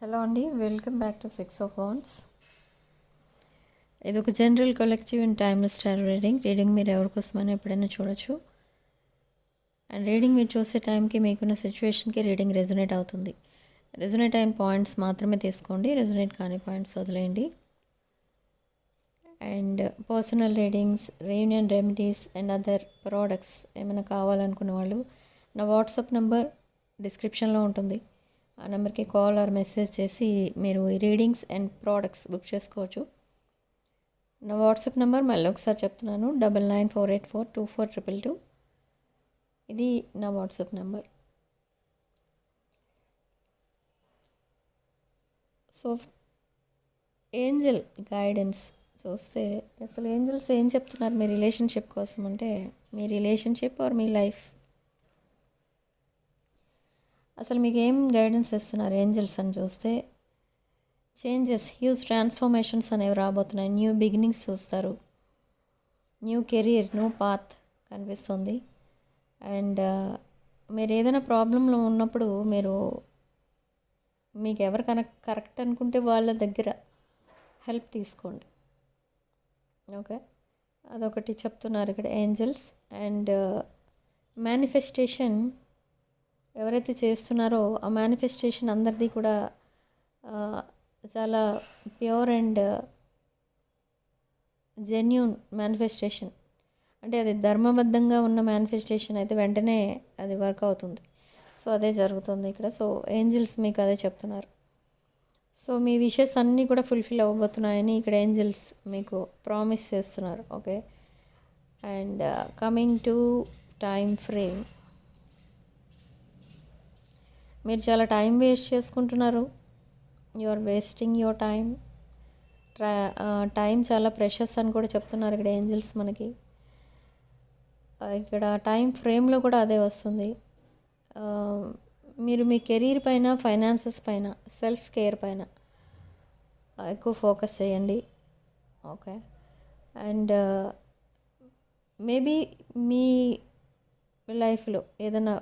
Hello అండి welcome back to six of wands. ఇది ఒక general collective and timeless style reading. Reading మీరు ఎవరి కోసమైనా ఎప్పుడైనా చూడొచ్చు. అండ్ రీడింగ్ మీరు చూసే టైంకి మీకున్న సిచ్యువేషన్కి రీడింగ్ రెజొనేట్ అవుతుంది. రెజొనేట్ అయిన పాయింట్స్ మాత్రమే తీసుకోండి. రెజొనేట్ కాని పాయింట్స్ వదిలేయండి. And personal readings reunion remedies and other products ఏమైనా కావాలనుకున్న వాళ్ళు నా వాట్సాప్ నెంబర్ డిస్క్రిప్షన్లో ఉంటుంది. ఆ నెంబర్కి కాల్ ఆర్ మెసేజ్ చేసి మీరు ఈ రీడింగ్స్ అండ్ ప్రోడక్ట్స్ బుక్ చేసుకోవచ్చు. నా వాట్సాప్ నెంబర్ మళ్ళీ ఒకసారి చెప్తున్నాను. Double nine four eight four two four triple two. ఇది నా WhatsApp number. So angel guidance చూస్తే అసలు ఏంజల్స్ ఏం చెప్తున్నారు మీ రిలేషన్షిప్ కోసం అంటే మీ రిలేషన్షిప్ ఆర్ మీ లైఫ్? అసలు మీకు ఏం గైడెన్స్ ఇస్తున్నారు ఏంజల్స్ అని చూస్తే? చేంజెస్ హ్యూజ్ ట్రాన్స్ఫర్మేషన్స్ అనేవి రాబోతున్నాయి. న్యూ బిగినింగ్స్ చూస్తారు. న్యూ కెరీర్ న్యూ పాత్ కనిపిస్తుంది. అండ్ uh, మీరు ఏదైనా ప్రాబ్లంలో ఉన్నప్పుడు మీరు మీకు ఎవరు కనెక్ట్ కరెక్ట్ అనుకుంటే వాళ్ళ దగ్గర హెల్ప్ తీసుకోండి. ఓకే అదొకటి చెప్తున్నారు ఇక్కడ ఏంజల్స్ అండ్ మేనిఫెస్టేషన్ ఎవరైతే చేస్తున్నారో ఆ మేనిఫెస్టేషన్ అందరిది కూడా చాలా ప్యూర్ అండ్ జెన్యున్ మేనిఫెస్టేషన్ అంటే అది ధర్మబద్ధంగా ఉన్న మేనిఫెస్టేషన్ అయితే వెంటనే అది వర్క్ అవుతుంది. సో అదే జరుగుతుంది ఇక్కడ. సో ఏంజిల్స్ మీకు అదే చెప్తున్నారు. సో మీ విషెస్ అన్నీ కూడా ఫుల్ఫిల్ అవ్వబోతున్నాయని ఇక్కడ ఏంజిల్స్ మీకు ప్రామిస్ చేస్తున్నారు. Okay and coming to time frame మీరు చాలా టైం వేస్ట్ చేసుకుంటున్నారు. You are wasting your time time చాలా ప్రెషస్ అని కూడా చెప్తున్నారు ఇక్కడ ఏంజిల్స్ మనకి. ఇక్కడ టైం ఫ్రేమ్లో కూడా అదే వస్తుంది. మీరు మీ కెరీర్ పైన ఫైనాన్సెస్ పైన సెల్ఫ్ కేర్ పైన ఎక్కువ ఫోకస్ చేయండి. ఓకే అండ్ మేబీ మీ లైఫ్లో ఏదైనా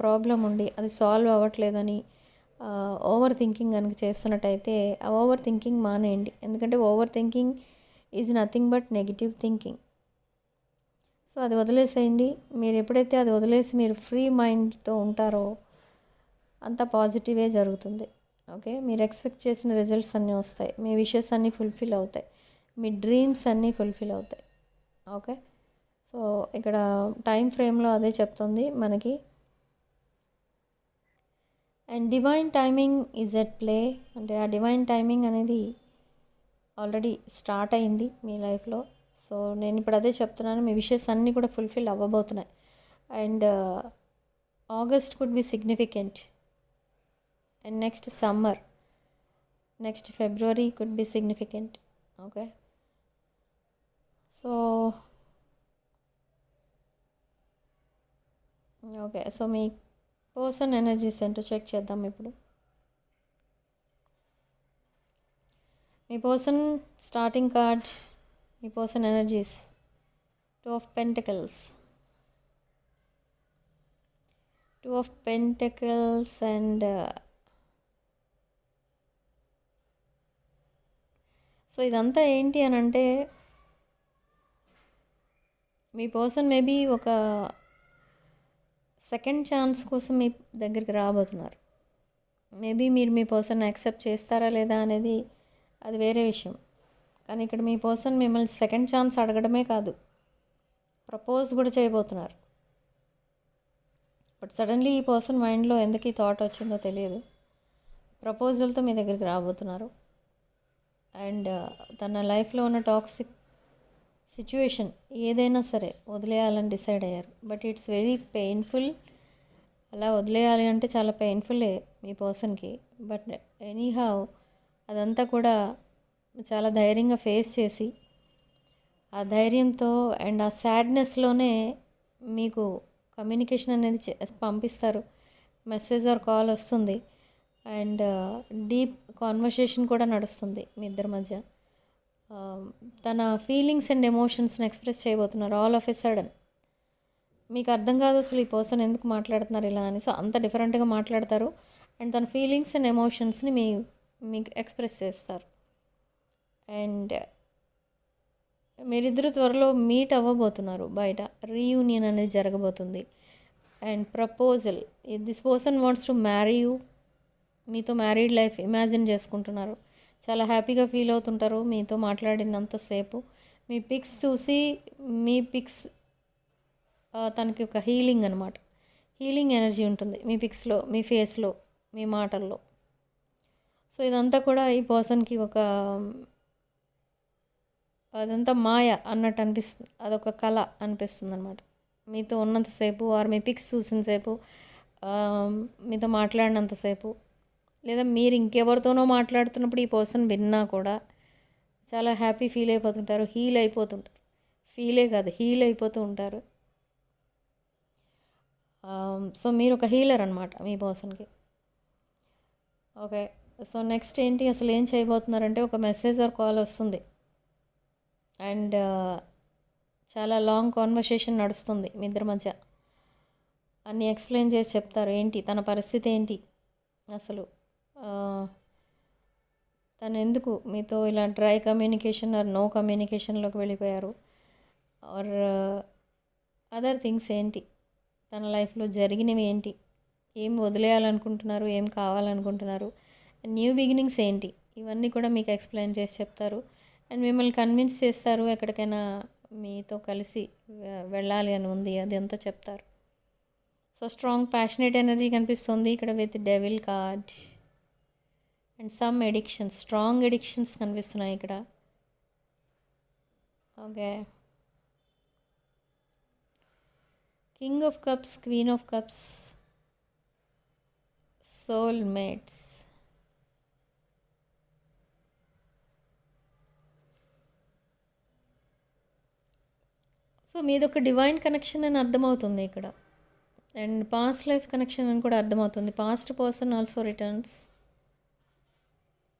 ప్రాబ్లం ఉండి అది సాల్వ్ అవ్వట్లేదని ఓవర్ థింకింగ్ కనుక చేస్తున్నట్టయితే ఆ ఓవర్ థింకింగ్ మానేయండి. ఎందుకంటే overthinking is nothing but negative thinking so అది వదిలేసేయండి. మీరు ఎప్పుడైతే అది వదిలేసి మీరు ఫ్రీ మైండ్తో ఉంటారో అంత పాజిటివే జరుగుతుంది. ఓకే మీరు ఎక్స్పెక్ట్ చేసిన రిజల్ట్స్ అన్నీ వస్తాయి. మీ విషెస్ అన్నీ ఫుల్ఫిల్ అవుతాయి. మీ డ్రీమ్స్ అన్నీ ఫుల్ఫిల్ అవుతాయి. ఓకే సో ఇక్కడ టైం ఫ్రేమ్లో అదే చెప్తుంది మనకి. And divine timing is at play. అంటే ఆ డివైన్ టైమింగ్ అనేది ఆల్రెడీ స్టార్ట్ అయింది మీ లైఫ్లో. సో నేను ఇప్పుడు అదే చెప్తున్నాను మీ విషయస్ అన్నీ కూడా fulfil అవ్వబోతున్నాయి. And uh, August could be significant. And next summer next February could be significant. Okay? So okay. So me person energies ఏంటో చెక్ చేద్దాం ఇప్పుడు. మీ person starting card me person energies two of pentacles. Two of pentacles and so ఇదంతా ఏంటి అని అంటే మీ person maybe ఒక సెకండ్ ఛాన్స్ కోసం మీ దగ్గరికి రాబోతున్నారు. మేబీ మీరు మీ పర్సన్ యాక్సెప్ట్ చేస్తారా లేదా అనేది అది వేరే విషయం. కానీ ఇక్కడ మీ పర్సన్ మిమ్మల్ని సెకండ్ ఛాన్స్ అడగడమే కాదు ప్రపోజ్ కూడా చేయబోతున్నారు. బట్ సడన్లీ ఈ పర్సన్ మైండ్లో ఎందుకు ఈ థాట్ వచ్చిందో తెలియదు. ప్రపోజల్తో మీ దగ్గరికి రాబోతున్నారు. అండ్ తన లైఫ్లో ఉన్న టాక్సిక్ సిచ్యువేషన్ ఏదైనా సరే వదిలేయాలని డిసైడ్ అయ్యారు. But it's very painful. అలా వదిలేయాలి అంటే చాలా పెయిన్ఫుల్లే మీ పర్సన్కి. బట్ ఎనీహావ్ అదంతా కూడా చాలా ధైర్యంగా ఫేస్ చేసి ఆ ధైర్యంతో అండ్ ఆ సాడ్నెస్లోనే మీకు కమ్యూనికేషన్ అనేది పంపిస్తారు. మెసేజ్ ఆర్ కాల్ వస్తుంది. అండ్ డీప్ కాన్వర్సేషన్ కూడా నడుస్తుంది మీ ఇద్దరి మధ్య. తన ఫీలింగ్స్ అండ్ ఎమోషన్స్ని ఎక్స్ప్రెస్ చేయబోతున్నారు ఆల్ ఆఫ్ ఎ సడన్. మీకు అర్థం కాదు అసలు ఈ పర్సన్ ఎందుకు మాట్లాడుతున్నారు ఇలా అని. సో అంత డిఫరెంట్గా మాట్లాడతారు. అండ్ తన ఫీలింగ్స్ అండ్ ఎమోషన్స్ని మీ మీకు ఎక్స్ప్రెస్ చేస్తారు. అండ్ మీరిద్దరు త్వరలో మీట్ అవ్వబోతున్నారు బయట. రీయూనియన్ అనేది జరగబోతుంది. And proposal this person wants to marry you. మీతో మ్యారీడ్ లైఫ్ ఇమాజిన్ చేసుకుంటున్నారు. చాలా హ్యాపీగా ఫీల్ అవుతుంటారు మీతో మాట్లాడినంతసేపు మీ పిక్స్ చూసి మీ పిక్స్ తనకి ఒక హీలింగ్ అనమాట హీలింగ్ ఎనర్జీ ఉంటుంది మీ పిక్స్లో మీ ఫేస్లో మీ మాటల్లో. సో ఇదంతా కూడా ఈ పర్సన్కి ఒక అదంతా మాయ అన్నట్టు అనిపిస్తుంది అదొక కళ అనిపిస్తుంది అనమాట మీతో ఉన్నంతసేపు ఆర్ మీ పిక్స్ చూసినసేపు మీతో మాట్లాడినంతసేపు లేదా మీరు ఇంకెవరితోనో మాట్లాడుతున్నప్పుడు ఈ పర్సన్ విన్నా కూడా చాలా హ్యాపీ ఫీల్ అయిపోతుంటారు హీల్ అయిపోతుంటారు. ఫీలే కాదు హీల్ అయిపోతూ ఉంటారు. సో మీరు ఒక హీలర్ అనమాట మీ పర్సన్కి. ఓకే సో నెక్స్ట్ ఏంటి అసలు ఏం చేయబోతున్నారంటే ఒక మెసేజ్ ఆర్ కాల్ వస్తుంది. అండ్ చాలా లాంగ్ కాన్వర్సేషన్ నడుస్తుంది మీ ఇద్దరి మధ్య. అన్నీ ఎక్స్ప్లెయిన్ చేసి చెప్తారు ఏంటి తన పరిస్థితి ఏంటి అసలు? తను ఎందుకు మీతో ఇలా డ్రై కమ్యూనికేషన్ ఆర్ నో కమ్యూనికేషన్లోకి వెళ్ళిపోయారు. ఆర్ అదర్ థింగ్స్ ఏంటి? తన లైఫ్లో జరిగినవి ఏంటి? ఏం వదిలేయాలనుకుంటున్నారు? ఏం కావాలనుకుంటున్నారు? న్యూ బిగినింగ్స్ ఏంటి? ఇవన్నీ కూడా మీకు ఎక్స్ప్లెయిన్ చేసి చెప్తారు. అండ్ మిమ్మల్ని కన్విన్స్ చేస్తారు ఎక్కడికైనా మీతో కలిసి వెళ్ళాలి అని ఉంది. అది అంతా చెప్తారు? సో స్ట్రాంగ్ ప్యాషనేట్ ఎనర్జీ కనిపిస్తుంది ఇక్కడ with devil card and some addictions strong addictions కనిపిస్తున్నాయి ఇక్కడ. Okay. King of cups queen of cups soul mates so మీదొక divine connection అని అర్థమవుతుంది ఇక్కడ. అండ్ పాస్ట్ లైఫ్ కనెక్షన్ అని కూడా అర్థమవుతుంది. Past person also returns.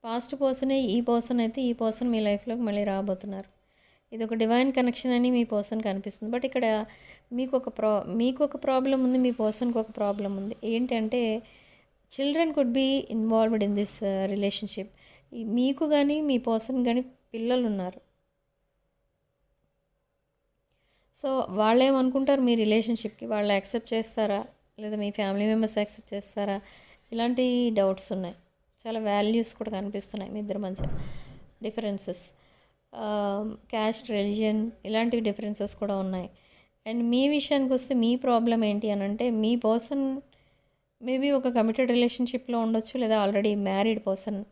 Past పర్సనే ఈ పర్సన్ అయితే ఈ పర్సన్ మీ లైఫ్లోకి మళ్ళీ రాబోతున్నారు. ఇది ఒక డివైన్ కనెక్షన్ అని మీ పర్సన్ కనిపిస్తుంది బట్ ఇక్కడ మీకు ఒక ప్రా మీకు ఒక ప్రాబ్లం ఉంది మీ పర్సన్కి ఒక ప్రాబ్లం ఉంది. ఏంటంటే children could be involved in this relationship. మీకు కానీ మీ పర్సన్ కానీ పిల్లలు ఉన్నారు సో వాళ్ళు ఏమనుకుంటారు మీ రిలేషన్షిప్కి? వాళ్ళు యాక్సెప్ట్ చేస్తారా? లేదా మీ ఫ్యామిలీ మెంబర్స్ యాక్సెప్ట్ చేస్తారా? ఇలాంటి డౌట్స్ ఉన్నాయి. చాలా వాల్యూస్ కూడా కనిపిస్తున్నాయి మీ ఇద్దరి మధ్య. డిఫరెన్సెస్. క్యాస్ట్ రిలీజియన్ ఇలాంటి డిఫరెన్సెస్ కూడా ఉన్నాయి. అండ్ మీ విషయానికి వస్తే మీ ప్రాబ్లం ఏంటి అని అంటే మీ పర్సన్ మేబీ ఒక కమిటెడ్ రిలేషన్షిప్లో ఉండొచ్చు లేదా already married person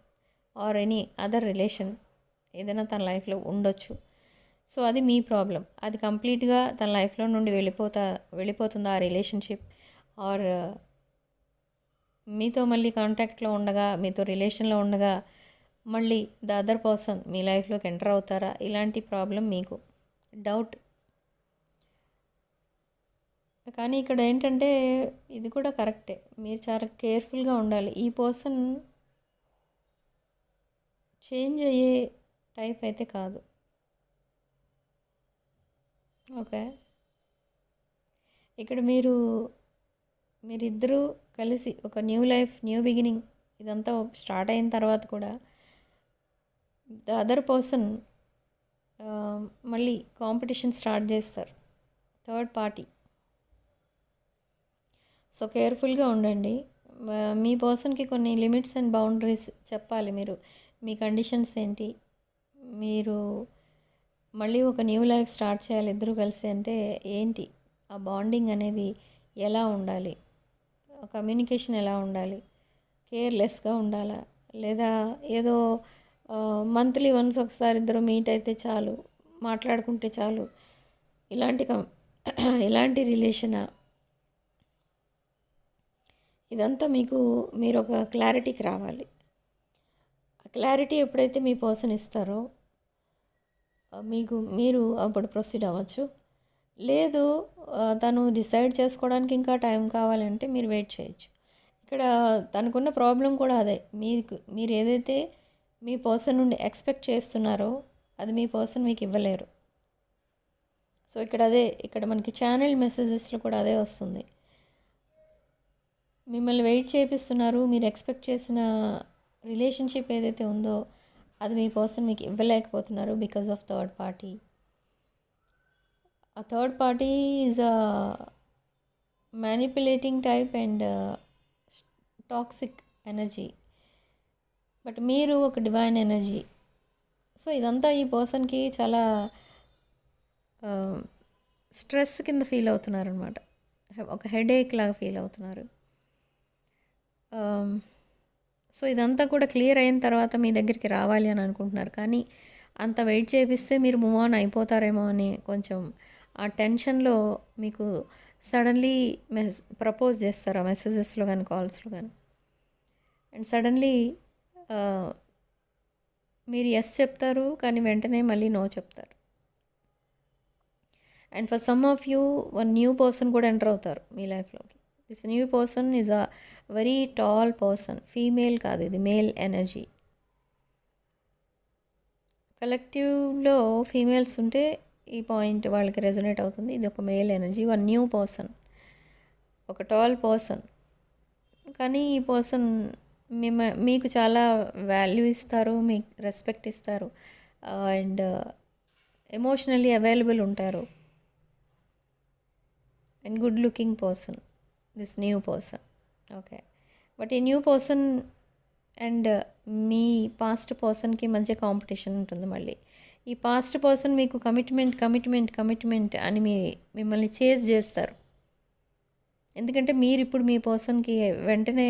or any other relation ఏదైనా తన లైఫ్లో ఉండొచ్చు. సో అది మీ ప్రాబ్లం అది కంప్లీట్గా తన లైఫ్లో నుండి వెళ్ళిపోతా వెళ్ళిపోతుంది ఆ రిలేషన్షిప్? ఆర్ మీతో మళ్ళీ కాంటాక్ట్లో ఉండగా మీతో రిలేషన్లో ఉండగా మళ్ళీ ద అదర్ పర్సన్ మీ లైఫ్లోకి ఎంటర్ అవుతారా? ఇలాంటి ప్రాబ్లం మీకు. డౌట్. కానీ ఇక్కడ ఏంటంటే ఇది కూడా కరెక్టే. మీరు చాలా కేర్ఫుల్గా ఉండాలి. ఈ పర్సన్ చేంజ్ అయ్యే టైప్ అయితే కాదు. ఓకే. ఇక్కడ మీరు మీరిద్దరూ కలిసి ఒక న్యూ లైఫ్ న్యూ బిగినింగ్ ఇదంతా స్టార్ట్ అయిన తర్వాత కూడా ద అదర్ పర్సన్ మళ్ళీ కాంపిటీషన్ స్టార్ట్ చేస్తారు. Third party. సో కేర్ఫుల్గా ఉండండి. మీ పర్సన్కి కొన్ని లిమిట్స్ అండ్ బౌండరీస్ చెప్పాలి మీరు. మీ కండిషన్స్ ఏంటి? మీరు మళ్ళీ ఒక న్యూ లైఫ్ స్టార్ట్ చేయాలి ఇద్దరు కలిసి అంటే ఏంటి? ఆ బాండింగ్ అనేది ఎలా ఉండాలి? కమ్యూనికేషన్ ఎలా ఉండాలి? కేర్లెస్గా ఉండాలా? లేదా ఏదో మంత్లీ వన్స్ ఒకసారి ఇద్దరు మీట్ అయితే చాలు మాట్లాడుకుంటే చాలు ఇలాంటి కం ఇలాంటి రిలేషనా ఇదంతా మీకు మీరు ఒక క్లారిటీకి రావాలి. ఆ క్లారిటీ ఎప్పుడైతే మీ పర్సన్ ఇస్తారో మీకు మీరు అప్పుడు ప్రొసీడ్ అవ్వచ్చు. లేదు తను డిసైడ్ చేసుకోవడానికి ఇంకా టైం కావాలంటే మీరు వెయిట్ చేయొచ్చు. ఇక్కడ తనకున్న ప్రాబ్లం కూడా అదే. మీకు మీరు ఏదైతే మీ పర్సన్ నుండి ఎక్స్పెక్ట్ చేస్తున్నారో అది మీ పర్సన్ మీకు ఇవ్వలేరు. సో ఇక్కడ అదే ఇక్కడ మనకి ఛానల్ మెసేజెస్లో కూడా అదే వస్తుంది. మిమ్మల్ని వెయిట్ చేపిస్తున్నారు మీరు ఎక్స్పెక్ట్ చేసిన రిలేషన్షిప్ ఏదైతే ఉందో అది మీ పర్సన్ మీకు ఇవ్వలేకపోతున్నారు బికాజ్ ఆఫ్ థర్డ్ పార్టీ. ఆ third party is a manipulating type and toxic energy but మీరు ఒక డివైన్ ఎనర్జీ సో ఇదంతా ఈ పర్సన్కి చాలా uh, స్ట్రెస్ కింద ఫీల్ అవుతున్నారనమాట ఒక హెడేక్ లాగా ఫీల్ అవుతున్నారు. Um, సో ఇదంతా కూడా క్లియర్ అయిన తర్వాత మీ దగ్గరికి రావాలి అని అనుకుంటున్నారు. కానీ అంత వెయిట్ చేపిస్తే మీరు మూవ్ ఆన్ అయిపోతారేమో అని కొంచెం ఆ టెన్షన్లో మీకు సడన్లీ మెస్ ప్రపోజ్ చేస్తారు? ఆ మెసేజెస్లో కానీ కాల్స్లో కానీ అండ్ సడన్లీ మీరు ఎస్ చెప్తారు కానీ వెంటనే మళ్ళీ నో చెప్తారు. And for some of you one new person కూడా ఎంటర్ అవుతారు మీ లైఫ్లోకి. This new person is a very tall person. Female కాదు ఇది మేల్ ఎనర్జీ. కలెక్టివ్లో ఫీమేల్స్ ఉంటే ఈ పాయింట్ వాళ్ళకి రెజనేట్ అవుతుంది. ఇది ఒక male energy one new person ఒక టాల్ పర్సన్. కానీ ఈ పర్సన్ మిమ్మ మీకు చాలా వాల్యూ ఇస్తారు మీకు రెస్పెక్ట్ ఇస్తారు అండ్ ఎమోషనల్లీ అవైలబుల్ ఉంటారు. And good looking person this new person. Okay. But ఈ న్యూ పర్సన్ అండ్ మీ పాస్ట్ పర్సన్కి మధ్య కాంపిటీషన్ ఉంటుంది మళ్ళీ. ఈ పాస్ట్ పర్సన్ మీకు కమిట్మెంట్ కమిట్మెంట్ కమిట్మెంట్ అని మీ మిమ్మల్ని చేజ్ చేస్తారు. ఎందుకంటే మీరు ఇప్పుడు మీ పర్సన్కి వెంటనే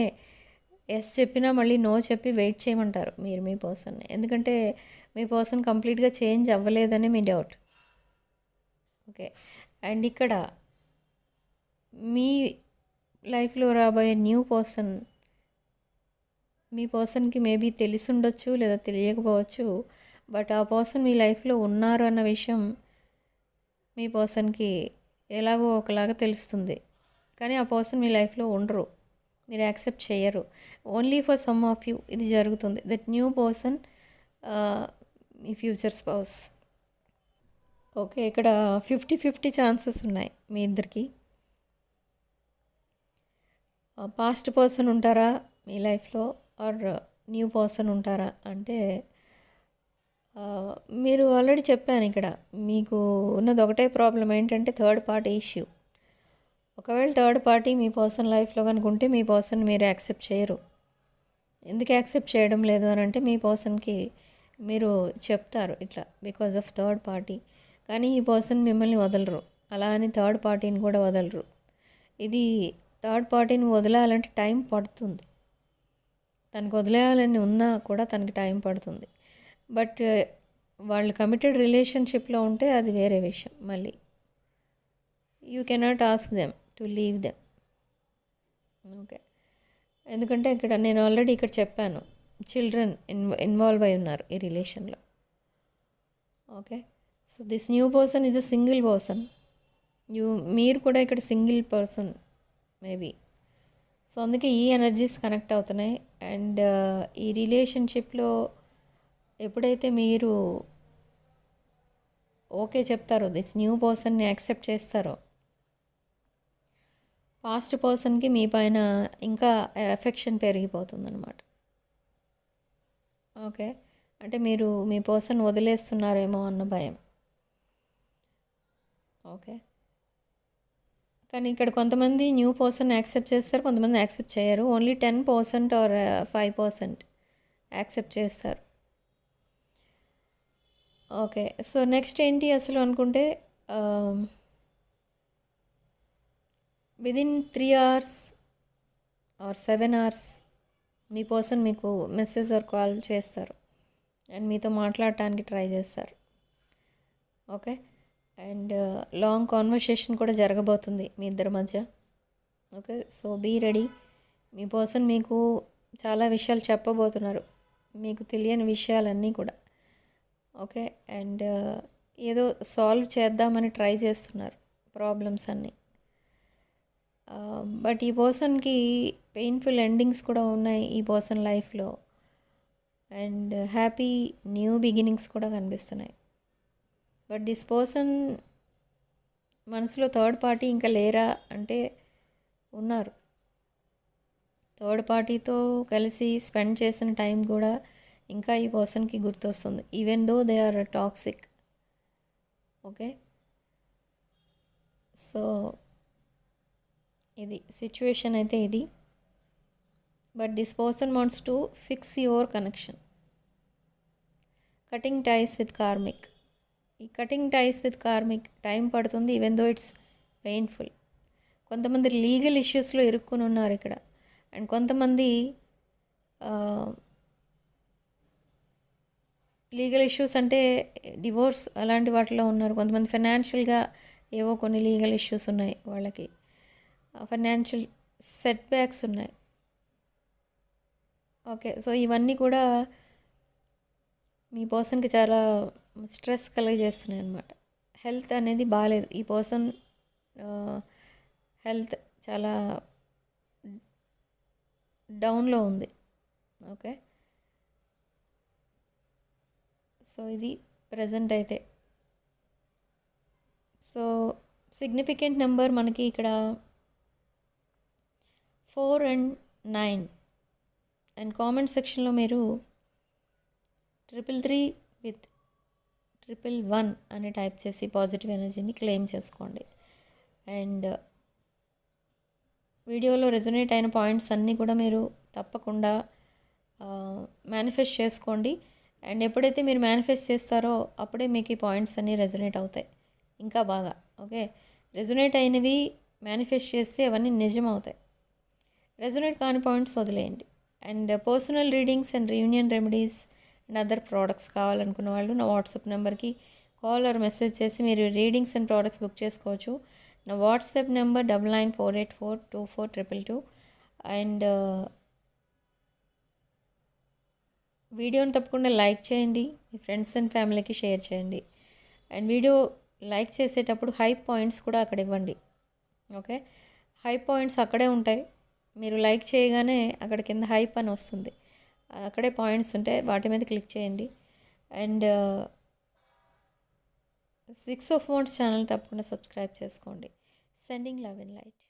ఎస్ చెప్పినా మళ్ళీ నో చెప్పి వెయిట్ చేయమంటారు మీరు మీ పర్సన్ ఎందుకంటే మీ పర్సన్ కంప్లీట్గా చేంజ్ అవ్వలేదని మీ డౌట్ ఓకే. అండ్ ఇక్కడ మీ లైఫ్లో రాబోయే న్యూ పర్సన్ మీ పర్సన్కి మేబీ తెలిసి ఉండొచ్చు లేదా తెలియకపోవచ్చు. బట్ ఆ పర్సన్ మీ లైఫ్లో ఉన్నారు అన్న విషయం మీ పర్సన్కి ఎలాగో ఒకలాగా తెలుస్తుంది. కానీ ఆ పర్సన్ మీ లైఫ్లో ఉండరు. మీరు యాక్సెప్ట్ చేయరు only for some of you ఇది జరుగుతుంది. దట్ న్యూ పర్సన్ మీ ఫ్యూచర్ స్పౌస్. ఓకే ఇక్కడ ఫిఫ్టీ ఫిఫ్టీ ఛాన్సెస్ ఉన్నాయి మీ ఇద్దరికి. పాస్ట్ పర్సన్ ఉంటారా మీ లైఫ్లో? ఆర్ న్యూ పర్సన్ ఉంటారా? అంటే మీరు ఆల్రెడీ చెప్పాను ఇక్కడ మీకు ఉన్నది ఒకటే ప్రాబ్లం ఏంటంటే థర్డ్ పార్టీ ఇష్యూ ఒకవేళ థర్డ్ పార్టీ మీ పర్సన్ లైఫ్లో కనుకుంటే మీ పర్సన్ మీరు యాక్సెప్ట్ చేయరు. ఎందుకు యాక్సెప్ట్ చేయడం లేదు అని అంటే మీ పర్సన్కి మీరు చెప్తారు ఇట్లా బికాజ్ ఆఫ్ థర్డ్ పార్టీ కానీ ఈ పర్సన్ మిమ్మల్ని వదలరు. అలా అని థర్డ్ పార్టీని కూడా వదలరు. ఇది థర్డ్ పార్టీని వదలాలంటే టైం పడుతుంది. తనకు వదిలేయాలని ఉన్నా కూడా తనకి టైం పడుతుంది. బట్ uh, వాళ్ళు కమిటెడ్ రిలేషన్షిప్లో ఉంటే అది వేరే విషయం మళ్ళీ. You cannot ask them to leave them okay ఎందుకంటే ఇక్కడ నేను ఆల్రెడీ ఇక్కడ చెప్పాను చిల్డ్రన్ ఇన్వ ఇన్వాల్వ్ అయి ఉన్నారు ఈ రిలేషన్లో okay so this new person is a single person you మీరు కూడా ఇక్కడ సింగిల్ పర్సన్ మేబీ సో అందుకే ఈ ఎనర్జీస్ కనెక్ట్ అవుతున్నాయి. అండ్ uh, ఈ రిలేషన్షిప్లో ఎప్పుడైతే మీరు ఓకే చెప్తారో దిస్ న్యూ పర్సన్ని యాక్సెప్ట్ చేస్తారో పాస్ట్ పర్సన్కి మీ పైన ఇంకా ఎఫెక్షన్ పెరిగిపోతుందన్నమాట. ఓకే? అంటే మీరు మీ పర్సన్ వదిలేస్తున్నారేమో అన్న భయం. ఓకే? కానీ ఇక్కడ కొంతమంది న్యూ పర్సన్ యాక్సెప్ట్ చేస్తారు కొంతమంది యాక్సెప్ట్ చేయరు. Only ten percent or five percent accept చేస్తారు. ఓకే. సో నెక్స్ట్ ఏంటి అసలు అనుకుంటే within three hours or seven hours me person మీకు మెసేజ్ ఆర్ కాల్ చేస్తారు. అండ్ మీతో మాట్లాడటానికి ట్రై చేస్తారు. ఓకే? అండ్ లాంగ్ కాన్వర్సేషన్ కూడా జరగబోతుంది మీ ఇద్దరి మధ్య. ఓకే? సో బీ రెడీ మీ పర్సన్ మీకు చాలా విషయాలు చెప్పబోతున్నారు. మీకు తెలియని విషయాలన్నీ కూడా. ఓకే అండ్ ఏదో సాల్వ్ చేద్దామని ట్రై చేస్తున్నారు ప్రాబ్లమ్స్ అన్నీ. బట్ ఈ పర్సన్కి పెయిన్ఫుల్ ఎండింగ్స్ కూడా ఉన్నాయి ఈ పర్సన్ లైఫ్లో. అండ్ హ్యాపీ న్యూ బిగినింగ్స్ కూడా కనిపిస్తున్నాయి. బట్ దిస్ పర్సన్ మనసులో థర్డ్ పార్టీ ఇంకా లేరా అంటే ఉన్నారు. థర్డ్ పార్టీతో కలిసి స్పెండ్ చేసిన టైం కూడా ఇంకా ఈ పర్సన్కి గుర్తొస్తుంది even though they are toxic okay? So ఇది సిచ్యువేషన్ అయితే ఇది. But this person wants to fix your connection cutting ties with karmic ఈ cutting ties with karmic time పడుతుంది ఈవెన్ దో ఇట్స్ పెయిన్ఫుల్ కొంతమంది లీగల్ ఇష్యూస్లో ఇరుక్కుని ఉన్నారు ఇక్కడ. అండ్ కొంతమంది uh, లీగల్ ఇష్యూస్ అంటే డివోర్స్ అలాంటి వాటిలో ఉన్నారు. కొంతమంది ఫైనాన్షియల్గా ఏవో కొన్ని లీగల్ ఇష్యూస్ ఉన్నాయి వాళ్ళకి. ఫైనాన్షియల్ సెట్ బ్యాక్స్ ఉన్నాయి. ఓకే సో ఇవన్నీ కూడా మీ పర్సన్కి చాలా స్ట్రెస్ కలిగజేస్తున్నాయి అనమాట హెల్త్ అనేది బాగాలేదు ఈ పర్సన్ హెల్త్ చాలా డౌన్లో ఉంది. ఓకే? సో ఇది ప్రజెంట్ అయితే. సో సిగ్నిఫికెంట్ నెంబర్ మనకి ఇక్కడ four and nine and comment సెక్షన్లో మీరు triple three with triple one అని టైప్ చేసి పాజిటివ్ ఎనర్జీని క్లెయిమ్ చేసుకోండి. అండ్ వీడియోలో రెజొనేట్ అయిన పాయింట్స్ అన్నీ కూడా మీరు తప్పకుండా uh, మేనిఫెస్ట్ చేసుకోండి. అండ్ ఎప్పుడైతే మీరు మేనిఫెస్ట్ చేస్తారో అప్పుడే మీకు ఈ పాయింట్స్ అన్నీ రెజొనేట్ అవుతాయి. ఇంకా బాగా ఓకే? రెజొనేట్ అయినవి మేనిఫెస్ట్ చేస్తే అవన్నీ నిజం అవుతాయి రెజొనేట్ కాని పాయింట్స్ వదిలేయండి. And personal readings and reunion remedies and other products కావాలనుకున్న వాళ్ళు నా వాట్సాప్ నెంబర్కి కాల్ ఆర్ మెసేజ్ చేసి మీరు రీడింగ్స్ అండ్ ప్రోడక్ట్స్ బుక్ చేసుకోవచ్చు. నా WhatsApp number double nine four eight four two four triple two and వీడియోని తప్పకుండా లైక్ చేయండి మీ ఫ్రెండ్స్ అండ్ ఫ్యామిలీకి షేర్ చేయండి. అండ్ వీడియో లైక్ చేసేటప్పుడు హై పాయింట్స్ కూడా అక్కడ ఇవ్వండి. ఓకే? హై పాయింట్స్ అక్కడే ఉంటాయి. మీరు లైక్ చేయగానే అక్కడ కింద హైప్ అని వస్తుంది. అక్కడే పాయింట్స్ ఉంటాయి వాటి మీద క్లిక్ చేయండి. And six of wands channel తప్పకుండా సబ్స్క్రైబ్ చేసుకోండి. Sending love in light